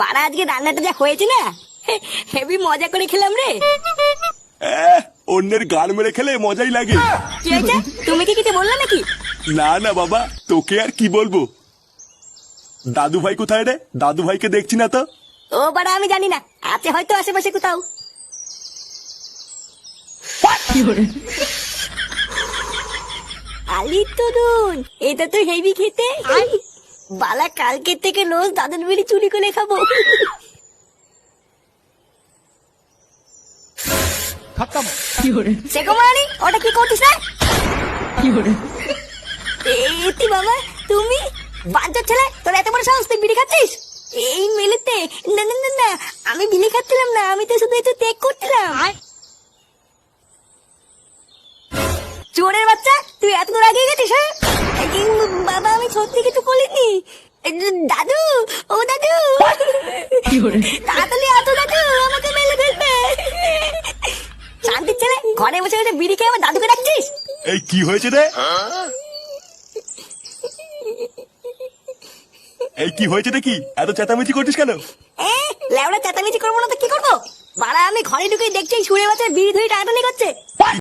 বাড়া আজকে রান্নাটা যা হয়েছে না? হেভি মজা করে খেলাম রে। অন্যের গান মেরে খেলে মজাই লাগে। তুমি কি কিছু বললে নাকি? না না বাবা তোকে আর কি বলব? দাদু ভাই কোথায় রে? দাদু ভাইকে দেখছি না তো? ও বাড়া আমি জানি না। আছে হয়তো আশেপাশে কোথাও। আলি তরুণ এটা তো হেভি খেতে। বালা কালকে থেকে রোজ দাদুর বিড়ি চুরি করে খাব। ওটা কি করছিস না এতি বাবা তুমি? বাঞ্চার ছেলে তোর এত বড় সাহস তুই বিড়ি খাচ্ছিস? এই মেলেতে না না না না আমি বিড়ি খাচ্ছিলাম না আমি তো শুধু একটু ত্যাগ করছিলাম। চোরের বাচ্চা তুই এত দূর আগে গেছিস হ্যাঁ? সত্যি কিছু বলিনি? দাদু ও দাদু। তাড়াতাড়ি আসো দাদু আমাকে মেলে ফেলবে। শান্তির ছেলে ঘরে বসে বসে বিড়ি খেয়ে আমার দাদুকে ডাকছিস? এই কি হয়েছে রে? এই কি হয়েছে কি এত চেঁচামেচি করছিস কেন? এ লেওড়া চেঁচামেচি করব না তো কি করব? বাড়া আমি ঘরে ঢুকে দেখছি সুরে বাচ্চার বিড়ি ধরে টানাটানি করছে।